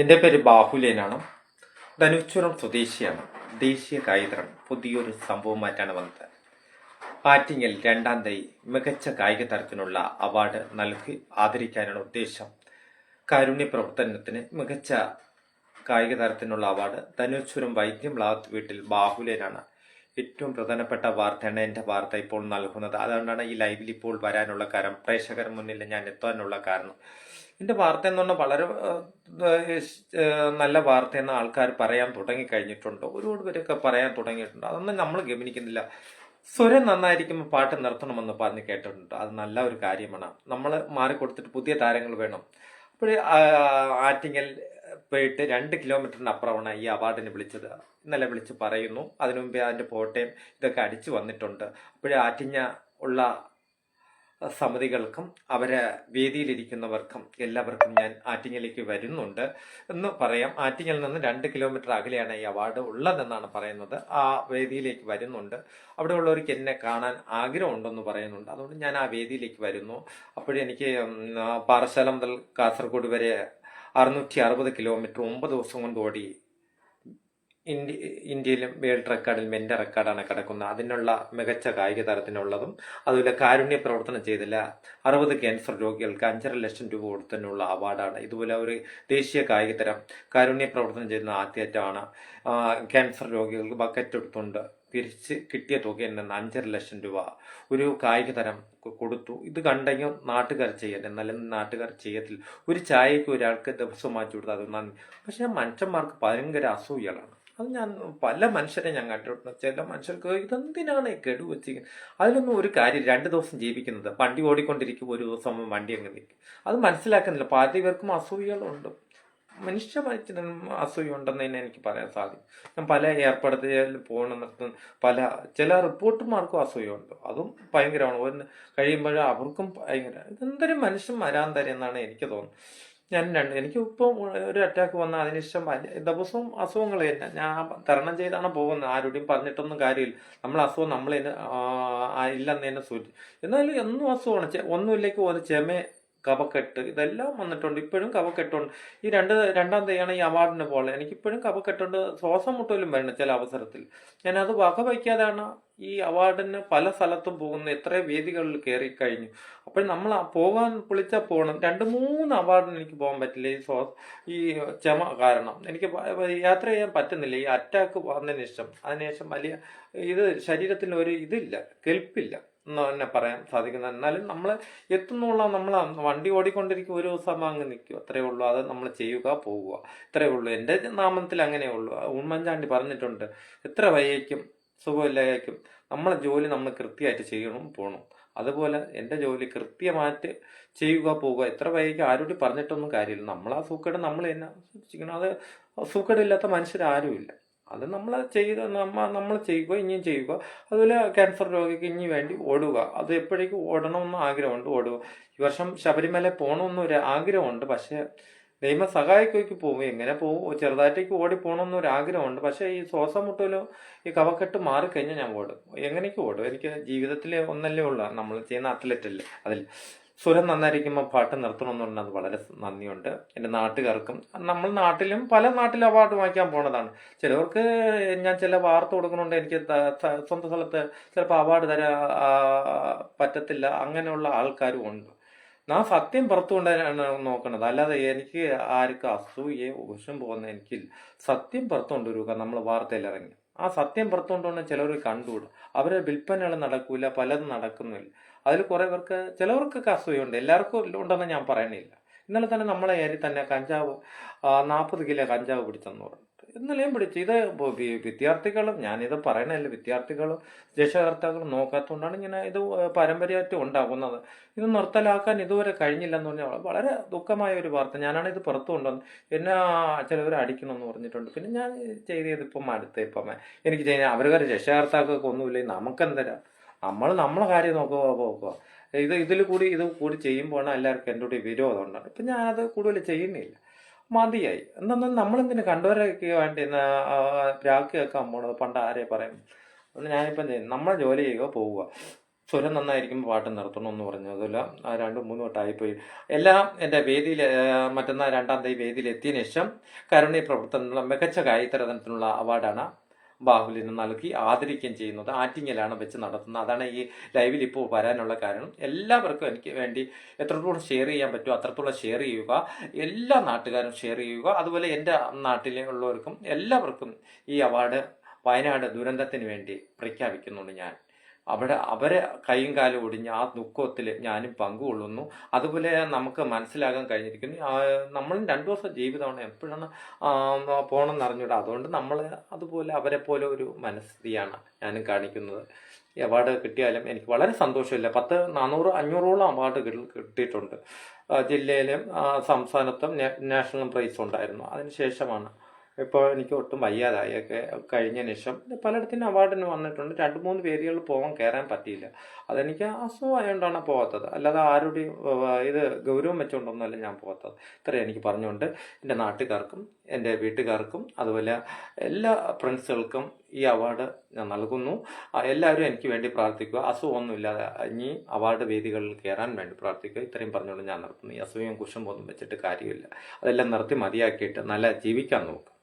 എന്റെ പേര് ബാഹുലേനാണ്. ധനുച്ചുരം സ്വദേശിയാണ്. ദേശീയ കായികതരം പുതിയൊരു സംഭവമായിട്ടാണ് വന്നത്. ബാറ്റിങ്ങിൽ രണ്ടാം തൈ മികച്ച കായിക തരത്തിനുള്ള അവാർഡ് നൽകി ആദരിക്കാനാണ് ഉദ്ദേശം. കാരുണ്യ പ്രവർത്തനത്തിന് മികച്ച കായിക തരത്തിനുള്ള അവാർഡ് ധനുച്ചുരം വൈദ്യം ലാത്ത് വീട്ടിൽ ബാഹുലേനാണ്. ഏറ്റവും പ്രധാനപ്പെട്ട വാർത്തയാണ് എന്റെ വാർത്ത ഇപ്പോൾ നൽകുന്നത്. അതുകൊണ്ടാണ് ഈ ലൈവിൽ ഇപ്പോൾ വരാനുള്ള കാരണം. പ്രേക്ഷകർ മുന്നിൽ ഞാൻ എത്താനുള്ള കാരണം. എന്റെ വാർത്ത എന്ന് പറഞ്ഞാൽ വളരെ നല്ല വാർത്ത എന്ന് ആൾക്കാർ പറയാൻ തുടങ്ങിക്കഴിഞ്ഞിട്ടുണ്ട്. ഒരുപാട് പേരൊക്കെ പറയാൻ തുടങ്ങിയിട്ടുണ്ട്. അതൊന്നും നമ്മൾ ഗമനിക്കുന്നില്ല. സ്വരം നന്നായിരിക്കുമ്പോൾ പാട്ട് നിർത്തണമെന്ന് പറഞ്ഞ് കേട്ടിട്ടുണ്ട്. അത് നല്ല ഒരു കാര്യമാണ്. നമ്മൾ മാറിക്കൊടുത്തിട്ട് പുതിയ താരങ്ങൾ വേണം. അപ്പോൾ ആറ്റിങ്ങൽ പോയിട്ട് രണ്ട് കിലോമീറ്ററിന് അപ്പുറമാണ് ഈ അവാർഡിന് വിളിച്ചത്. ഇന്നലെ വിളിച്ച് പറയുന്നു. അതിനു മുമ്പേ അതിന്റെ ഫോട്ടോയും ഇതൊക്കെ അടിച്ചു വന്നിട്ടുണ്ട്. അപ്പോഴേ ആറ്റിങ്ങ ഉള്ള സമിതികൾക്കും അവരെ വേദിയിലിരിക്കുന്നവർക്കും എല്ലാവർക്കും ഞാൻ ആറ്റിങ്ങലേക്ക് വരുന്നുണ്ട്. എന്ന് പറയാം. ആറ്റിങ്ങൽ നിന്ന് രണ്ട് കിലോമീറ്റർ അകലെയാണ് ഈ അവാർഡ് ഉള്ളതെന്നാണ് പറയുന്നത്. ആ വേദിയിലേക്ക് വരുന്നുണ്ട്. അവിടെ ഉള്ളവർക്ക് എന്നെ കാണാൻ ആഗ്രഹമുണ്ടെന്ന് പറയുന്നുണ്ട്. അതുകൊണ്ട് ഞാൻ ആ വേദിയിലേക്ക് വരുന്നു. അപ്പോഴെനിക്ക് പാറശാല മുതൽ കാസർഗോഡ് വരെ അറുന്നൂറ്റി അറുപത് കിലോമീറ്റർ ഒമ്പത് ദിവസം കൊണ്ട് ഓടി ഇന്ത്യ ഇന്ത്യയിലും വേൾഡ് റെക്കോർഡിൽ മെന്റെ റെക്കോർഡാണ് കിടക്കുന്നത്. അതിനുള്ള മികച്ച കായിക തരത്തിനുള്ളതും അതുപോലെ കാരുണ്യ പ്രവർത്തനം ചെയ്തില്ല. അറുപത് ക്യാൻസർ രോഗികൾക്ക് അഞ്ചര ലക്ഷം രൂപ കൊടുത്തതിനുള്ള അവാർഡാണ്. ഇതുപോലെ ഒരു ദേശീയ കായിക തരം കാരുണ്യ പ്രവർത്തനം ചെയ്യുന്ന ആദ്യമായിട്ടാണ് ആ, ക്യാൻസർ രോഗികൾക്ക് ബക്കറ്റ് എടുത്തുകൊണ്ട് തിരിച്ച് കിട്ടിയ തുക എന്നെ അഞ്ചര ലക്ഷം രൂപ ഒരു കായിക തരം കൊടുത്തു. ഇത് കണ്ടെങ്കിൽ നാട്ടുകാർ ചെയ്യട്ടെ. എന്നാലും നാട്ടുകാർ ചെയ്യത്തില്ല. ഒരു ചായയ്ക്ക് ഒരാൾക്ക് ദിവസം മാറ്റി കൊടുത്താൽ അത് നന്ദി. പക്ഷെ മനുഷ്യന്മാർക്ക് ഭയങ്കര അസൂയകളാണ്. അത് ഞാൻ പല മനുഷ്യരെ ഞാൻ കണ്ടിട്ടുണ്ട്. ചില മനുഷ്യർക്ക് ഇതെന്തിനാണ് ഗഡു വെച്ചിരിക്കുന്നത് അതിലൊന്നും ഒരു കാര്യം രണ്ട് ദിവസം ജീവിക്കുന്നത്. വണ്ടി ഓടിക്കൊണ്ടിരിക്കും ഒരു ദിവസം വണ്ടി അങ്ങ് നിൽക്കും. അത് മനസ്സിലാക്കുന്നില്ല. പല പേർക്കും അസൂയകളുണ്ട്. മനുഷ്യ മനുഷ്യനും അസൂയ ഉണ്ടെന്ന് തന്നെ എനിക്ക് പറയാൻ സാധിക്കും. ഞാൻ പല ഏർപ്പെടുത്തിയാൽ പോകണമെന്ന് പല ചില റിപ്പോർട്ടർമാർക്കും അസൂയുണ്ട്. അതും ഭയങ്കരമാണ്. ഒരു കഴിയുമ്പോൾ അവർക്കും ഭയങ്കര ഇതെന്തൊരു മനുഷ്യൻ വരാൻ എന്നാണ് എനിക്ക് തോന്നുന്നത്. ഞാൻ രണ്ട് എനിക്ക് ഇപ്പം ഒരു അറ്റാക്ക് വന്ന അതിനുശേഷം വലിയ ദിവസവും അസുഖങ്ങൾ തന്നെ. ഞാൻ തരണം ചെയ്താണ് പോകുന്നത്. ആരോടും പറഞ്ഞിട്ടൊന്നും കാര്യമില്ല. നമ്മൾ അസുഖം നമ്മൾ ഇല്ലെന്ന് തന്നെ സൂചി എന്നാലും എന്നും അസുഖമാണ്. ഒന്നുമില്ലെങ്കിൽ ഒരു ചെമ കഫക്കെട്ട് ഇതെല്ലാം വന്നിട്ടുണ്ട് ഇപ്പോഴും കവക്കെട്ടുണ്ട്. ഈ രണ്ട് രണ്ടാം തെയ്യാണ് ഈ അവാർഡിന് പോലെ എനിക്കിപ്പോഴും കവക്കെട്ടുണ്ട്. ശ്വാസം മുട്ടലും വരണം ചില അവസരത്തിൽ. ഞാനത് വകവയ്ക്കാതെയാണ് ഈ അവാർഡിന് പല സ്ഥലത്തും പോകുന്ന എത്ര വേദികളിൽ കയറി കഴിഞ്ഞു. അപ്പോൾ നമ്മൾ പോകാൻ വിളിച്ചാൽ പോകണം രണ്ട് മൂന്ന് അവാർഡിന് എനിക്ക് പോകാൻ പറ്റില്ല. ഈ ശ്വാസ ഈ ചമ കാരണം എനിക്ക് യാത്ര ചെയ്യാൻ പറ്റുന്നില്ല. ഈ അറ്റാക്ക് വന്നതിന് ശേഷം. അതിനുശേഷം വലിയ ഇത് ശരീരത്തിന് ഒരു ഇതില്ല കെൽപ്പില്ല. എന്ന് തന്നെ പറയാൻ സാധിക്കുന്നത്. എന്നാലും നമ്മൾ എത്തുന്നുള്ള നമ്മൾ വണ്ടി ഓടിക്കൊണ്ടിരിക്കും ഒരു ദിവസം അങ്ങ് നിൽക്കും. അത്രേ ഉള്ളൂ. അത് നമ്മൾ ചെയ്യുക പോവുക. ഇത്രേ ഉള്ളൂ. എന്റെ നാമത്തിൽ അങ്ങനെയേ ഉള്ളൂ. ഉമ്മൻചാണ്ടി പറഞ്ഞിട്ടുണ്ട് എത്ര വയ്യേക്കും സുഖമില്ലായേക്കും നമ്മളെ ജോലി നമ്മൾ കൃത്യമായിട്ട് ചെയ്യണം പോകണം അതുപോലെ എന്റെ ജോലി കൃത്യമായിട്ട് ചെയ്യുക പോവുക. എത്ര വൈകി ആരോട് പറഞ്ഞിട്ടൊന്നും കാര്യമില്ല. നമ്മൾ ആ സൂക്കേട് നമ്മൾ തന്നെ സൂക്ഷിക്കണം. അത് സൂക്കേടില്ലാത്ത മനുഷ്യരാരുമില്ല. അത് നമ്മൾ ചെയ്ത് നമ്മ നമ്മൾ ചെയ്യുക ഇനിയും ചെയ്യുക. അതുപോലെ ക്യാൻസർ രോഗിക്ക് ഇനി വേണ്ടി ഓടുക. അത് എപ്പോഴേക്കും ഓടണമെന്ന് ആഗ്രഹമുണ്ട് ഓടുക. ഈ വർഷം ശബരിമല പോകണമെന്നൊരു ആഗ്രഹമുണ്ട് പക്ഷേ ദൈവം സഹായിക്കൊക്കെ പോകും എങ്ങനെ പോകും ചെറുതായിട്ടേക്ക് ഓടി പോകണമെന്നൊരു ആഗ്രഹമുണ്ട്. പക്ഷേ ഈ ശ്വാസം മുട്ടലും ഈ കവക്കെട്ട് മാറിക്കഴിഞ്ഞാൽ ഞാൻ ഓടും. എങ്ങനെയൊക്കെ ഓടും? എനിക്ക് ജീവിതത്തിൽ ഒന്നല്ലേ ഉള്ളൂ. നമ്മൾ ചെയ്യുന്ന അത്ലറ്റല്ലേ അതിൽ. സ്വരം നന്നായിരിക്കുമ്പോൾ പാട്ട് നിർത്തണമെന്നുണ്ട്. അത് വളരെ നന്ദിയുണ്ട്. എന്റെ നാട്ടുകാർക്കും. നമ്മൾ നാട്ടിലും പല നാട്ടിലും അവാർഡ് വാങ്ങിക്കാൻ പോണതാണ്. ചിലവർക്ക് ഞാൻ ചില വാർത്ത കൊടുക്കുന്നുണ്ട്. എനിക്ക് സ്വന്തം സ്ഥലത്ത് ചിലപ്പോൾ അവാർഡ് തരാ പറ്റത്തില്ല. അങ്ങനെയുള്ള ആൾക്കാരും ഉണ്ട്. ഞാൻ സത്യം പുറത്തു നോക്കുന്നത്. അല്ലാതെ എനിക്ക് ആർക്കും അസൂയെ ഉഷം പോകുന്ന എനിക്കില്ല. സത്യം പുറത്തു കൊണ്ടുവരിക നമ്മൾ വാർത്തയിൽ ഇറങ്ങി. ആ സത്യം പുറത്തു കൊണ്ടുവന്ന ചിലവർ കണ്ടുകൂടും. അവരുടെ വിൽപ്പനകൾ നടക്കൂല പലതും നടക്കുന്നില്ല. അതിൽ കുറെ പേർക്ക് ചിലവർക്കൊക്കെ അസൂയുണ്ട്. എല്ലാവർക്കും ഉണ്ടെന്ന് ഞാൻ പറയണില്ല ഇന്നലെ തന്നെ നമ്മളെ ഏരി തന്നെ കഞ്ചാവ് നാൽപ്പത് കിലോ കഞ്ചാവ് പിടിച്ചെന്ന് പറഞ്ഞു ഇന്നലെയും പിടിച്ചു. ഇത് വിദ്യാർത്ഥികളും ഞാനിത് പറയണല്ല വിദ്യാർത്ഥികളും രക്ഷകർത്താക്കളും നോക്കാത്തതുകൊണ്ടാണ് ഇങ്ങനെ ഇത് പാരമ്പര്യമായിട്ട് ഉണ്ടാകുന്നത്. ഇത് നിർത്തലാക്കാൻ ഇതുവരെ കഴിഞ്ഞില്ലെന്ന് പറഞ്ഞാൽ വളരെ ദുഃഖമായ ഒരു വാർത്ത. ഞാനാണ് ഇത് പുറത്തു കൊണ്ടുവന്നത് എന്നെ ചിലവർ അടിക്കണമെന്ന് പറഞ്ഞിട്ടുണ്ട്. പിന്നെ ഞാൻ ചെയ്തത് ഇപ്പം അടുത്ത് ഇപ്പം എനിക്ക് ചെയ്യാൻ അവരുടെ രക്ഷകർത്താക്കൾക്ക് ഒന്നുമില്ല നമുക്കെന്തരാ നമ്മൾ നമ്മളെ കാര്യം നോക്കുക നോക്കുക ഇത് ഇതിൽ കൂടി ഇത് കൂടി ചെയ്യുമ്പോഴാണ് എല്ലാവർക്കും എന്റെ കൂടി വിരോധം ഉണ്ടാകും ഇപ്പം ഞാനത് കൂടുതൽ ചെയ്യുന്നില്ല. മതിയായി. എന്നാൽ നമ്മളെന്തിനു കണ്ടവരൊക്കെ വേണ്ടി പ്രാക്ക് കേൾക്കാൻ പോണത് പണ്ട് ആരെ പറയും? അതുകൊണ്ട് ഞാനിപ്പം ചെയ്യും? നമ്മൾ ജോലി ചെയ്യുക പോവുക. സ്വരം നന്നായിരിക്കുമ്പോൾ പാട്ട് നിർത്തണം എന്ന് പറഞ്ഞു. അതല്ല ആ രണ്ടും മൂന്നും വട്ടമായിപ്പോയി എല്ലാം എന്റെ വേദിയിൽ മറ്റന്നാൾ രണ്ടാം തീയതി വേദിയിൽ എത്തിയതിനു ശേഷം കരുണി പ്രവർത്തനത്തിനുള്ള മികച്ച ഗായത്രതനത്തിനുള്ള അവാർഡാണ് ബാഹുലിന് നൽകി ആദരിക്കുകയും ചെയ്യുന്നത് ആറ്റിങ്ങലാണ് വെച്ച് നടത്തുന്നത്. അതാണ് ഈ ലൈവിൽ ഇപ്പോൾ വരാനുള്ള കാരണം. എല്ലാവർക്കും എനിക്ക് വേണ്ടി എത്രത്തോളം ഷെയർ ചെയ്യാൻ പറ്റുമോ അത്രത്തോളം ഷെയർ ചെയ്യുക. എല്ലാ നാട്ടുകാരും ഷെയർ ചെയ്യുക. അതുപോലെ എന്റെ നാട്ടിലുള്ളവർക്കും എല്ലാവർക്കും ഈ അവാർഡ് വയനാട് ദുരന്തത്തിന് വേണ്ടി പ്രഖ്യാപിക്കുന്നുണ്ട് ഞാൻ. അവിടെ അവരെ കൈയും കാലും ഒടിഞ്ഞ് ആ ദുഃഖത്തിൽ ഞാനും പങ്കുകൊള്ളുന്നു. അതുപോലെ നമുക്ക് മനസ്സിലാകാൻ കഴിഞ്ഞിരിക്കുന്നു നമ്മൾ രണ്ടു ദിവസം ജീവിതമാണ് എപ്പോഴാണ് പോകണം എന്ന് അറിഞ്ഞൂടാ. അതുകൊണ്ട് നമ്മൾ അതുപോലെ അവരെ പോലെ ഒരു മനസ്ഥിതിയാണ് ഞാനും കാണിക്കുന്നത്. അവാർഡ് കിട്ടിയാലും എനിക്ക് വളരെ സന്തോഷമില്ല. പത്ത് നാനൂറ് അഞ്ഞൂറോളം അവാർഡ് കിട്ടിയിട്ടുണ്ട്. ജില്ലയിലും സംസ്ഥാനത്തും നാഷണൽ പ്രൈസ് ഉണ്ടായിരുന്നു അതിനുശേഷമാണ് ഇപ്പോൾ എനിക്ക് ഒട്ടും വയ്യാതായൊക്കെ കഴിഞ്ഞതിന് ശേഷം പലയിടത്തിനും അവാർഡിന് വന്നിട്ടുണ്ട്. രണ്ട് മൂന്ന് വേദികളിൽ പോകാൻ കയറാൻ പറ്റിയില്ല. അതെനിക്ക് അസുഖമായതുകൊണ്ടാണ് പോകാത്തത് അല്ലാതെ ആരുടെയും ഇത് ഗൗരവം വെച്ചുകൊണ്ടൊന്നുമല്ല ഞാൻ പോകാത്തത് ഇത്രയും എനിക്ക് പറഞ്ഞുകൊണ്ട് എന്റെ നാട്ടുകാർക്കും എന്റെ വീട്ടുകാർക്കും അതുപോലെ എല്ലാ ഫ്രണ്ട്സുകൾക്കും ഈ അവാർഡ് ഞാൻ നൽകുന്നു. എല്ലാവരും എനിക്ക് വേണ്ടി പ്രാർത്ഥിക്കുക. അസുഖമൊന്നുമില്ലാതെ ഇനി അവാർഡ് വേദികളിൽ കയറാൻ വേണ്ടി പ്രാർത്ഥിക്കുക. ഇത്രയും പറഞ്ഞുകൊണ്ട് ഞാൻ നിർത്തുന്നു. ഈ അസുഖവും ഒന്നും വെച്ചിട്ട് കാര്യമില്ല. അതെല്ലാം നിർത്തി മതിയാക്കിയിട്ട് നല്ല ജീവിക്കാൻ നോക്കുക